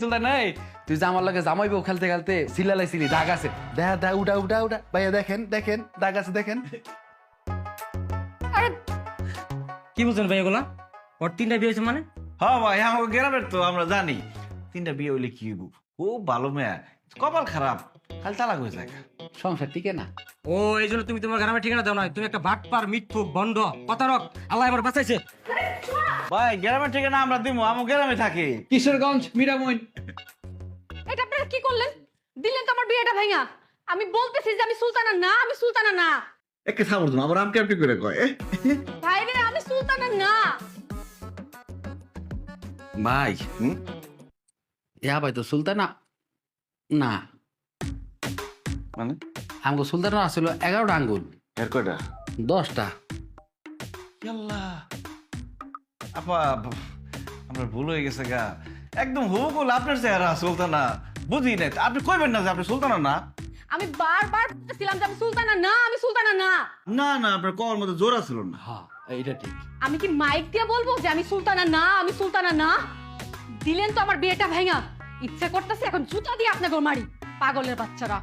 সুলতান এই তুই যে আমার লগে জামাই খেলতে খেলতে সিলালাইছিলি দাগ আছে। দেখা দা উঠা উঠা উঠা। ভাইয়া দেখেন দেখেন দাগ আছে দেখেন। কি বলছেন ভাই এগুলা? ওর তিনটা বিয়ে হয়েছে মানে? হ্যাঁ ভাই আমাকে গ্রামের তো আমরা জানি। তিনটা বিয়ে হইলে কি হইব? ও ভালো মেয়া। কপাল খারাপ খালি তালাক হয়ে যায়। সংসার টিকে না। ও এই জন্য তুমি তোমার গ্রামের ঠিকানা দাও না তুমি একটা বাটপার মিথ্যুক বন্ড প্রতারক আল্লাহ এবার বাঁচাইছে। ভাই গ্রামের ঠিকানা আমরা দিব আমার গ্রামে থাকি। কিশোরগঞ্জ মিরামইন। এটা আপনারা কি করলেন? দিলেন তো আমার বিয়েটা ভাইয়া। আমি বলতেছি যে আমি সুলতানা না আমি সুলতানা না। একে থামর তুমি আবার আমকে আমকে করে কয় ভাই রে আমি সুলতানা না। ভাই হুম? ইয়া ভাই তো সুলতানা না। মানে? আমগো সুলতানা আসছিল এগারোটা আঙ্গুল। এর কয়টা? দশটা। আপা আপনার ভুল হয়ে গেছে গা। একদম হুবকুল আপনার চেহারা সুলতানা। বুঝি নাই আপনি কইবেন না যে আপনি সুলতানা না? আমি বারবার বলতেছিলাম যে আমি সুলতানা না আমি সুলতানা না। না না আপনার কওয়ার মধ্যে জোর ছিল না? হ্যাঁ এইটা ঠিক। আমি কি মাইক দিয়ে বলব যে আমি সুলতানা না আমি সুলতানা না? দিলেন তো আমার বিয়েটা ভাঙা। ইচ্ছে করতেছে এখন জুতা দিয়ে আপনাকে মারি পাগলের বাচ্চারা।